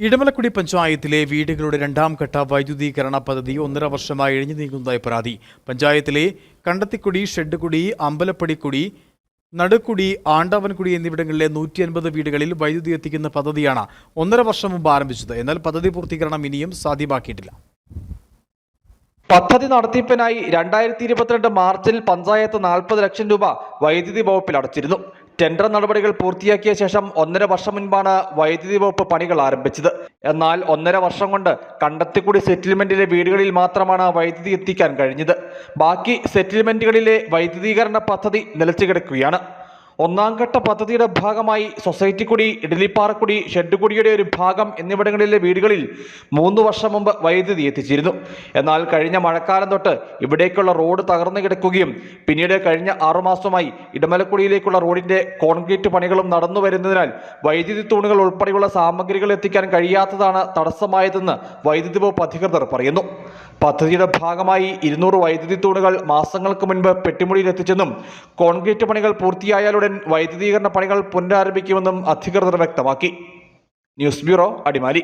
ഇടമലക്കുടി പഞ്ചായത്തിലെ വീടുകളുടെ രണ്ടാം ഘട്ട വൈദ്യുതീകരണ പദ്ധതി ഒന്നര വർഷമായി എഴിഞ്ഞു നീങ്ങുന്നതായി പരാതി. പഞ്ചായത്തിലെ കണ്ടത്തിക്കുടി ഷെഡ്കുടി അമ്പലപ്പടിക്കുടി നടുക്കുടി ആണ്ടവൻകുടി എന്നിവിടങ്ങളിലെ നൂറ്റി അൻപത് വീടുകളിൽ വൈദ്യുതി എത്തിക്കുന്ന പദ്ധതിയാണ് ഒന്നര വർഷം മുമ്പ് ആരംഭിച്ചത്. എന്നാൽ പദ്ധതി പൂർത്തീകരണം ഇനിയും സാധ്യമാക്കിയിട്ടില്ല. പദ്ധതി നടത്തിപ്പിനായി രണ്ടായിരത്തി ഇരുപത്തിരണ്ട് മാർച്ചിൽ പഞ്ചായത്ത് നാൽപ്പത് ലക്ഷം രൂപ വൈദ്യുതി വകുപ്പിൽ അടച്ചിരുന്നു. ടെൻഡർ നടപടികൾ പൂർത്തിയാക്കിയ ശേഷം ഒന്നര വർഷം മുൻപാണ് വൈദ്യുതി വകുപ്പ് പണികൾ ആരംഭിച്ചത്. എന്നാൽ ഒന്നര വർഷം കൊണ്ട് കണ്ടത്തിക്കുടി സെറ്റിൽമെന്റിലെ വീടുകളിൽ മാത്രമാണ് വൈദ്യുതി എത്തിക്കാൻ കഴിഞ്ഞത്. ബാക്കി സെറ്റിൽമെന്റുകളിലെ വൈദ്യുതീകരണ പദ്ധതി നിലച്ചു കിടക്കുകയാണ്. ഒന്നാം ഘട്ട പദ്ധതിയുടെ ഭാഗമായി സൊസൈറ്റിക്കുടി ഇഡലിപ്പാറക്കുടി ഷെഡ്ഡുകുടിയുടെ ഒരു ഭാഗം എന്നിവിടങ്ങളിലെ വീടുകളിൽ മൂന്ന് വർഷം മുമ്പ് വൈദ്യുതി എത്തിച്ചിരുന്നു. എന്നാൽ കഴിഞ്ഞ മഴക്കാലം തൊട്ട് ഇവിടേക്കുള്ള റോഡ് തകർന്നു കിടക്കുകയും പിന്നീട് കഴിഞ്ഞ ആറുമാസമായി ഇടമലക്കുടിയിലേക്കുള്ള റോഡിന്റെ കോൺക്രീറ്റ് പണികളും നടന്നു വരുന്നതിനാൽ വൈദ്യുതി തൂണുകൾ ഉൾപ്പെടെയുള്ള സാമഗ്രികൾ എത്തിക്കാൻ കഴിയാത്തതാണ് തടസ്സമായതെന്ന് വൈദ്യുതി വകുപ്പ് അധികൃതർ പറയുന്നു. പദ്ധതിയുടെ ഭാഗമായി ഇരുന്നൂറ് വൈദ്യുതി തൂണുകൾ മാസങ്ങൾക്ക് മുൻപ് പെട്ടിമുടിയിൽ എത്തിച്ചെന്നും കോൺക്രീറ്റ് പണികൾ പൂർത്തിയായാലുടൻ വൈദ്യുതീകരണ പണികൾ പുനരാരംഭിക്കുമെന്നും അധികൃതർ വ്യക്തമാക്കി. News bureau Adimali.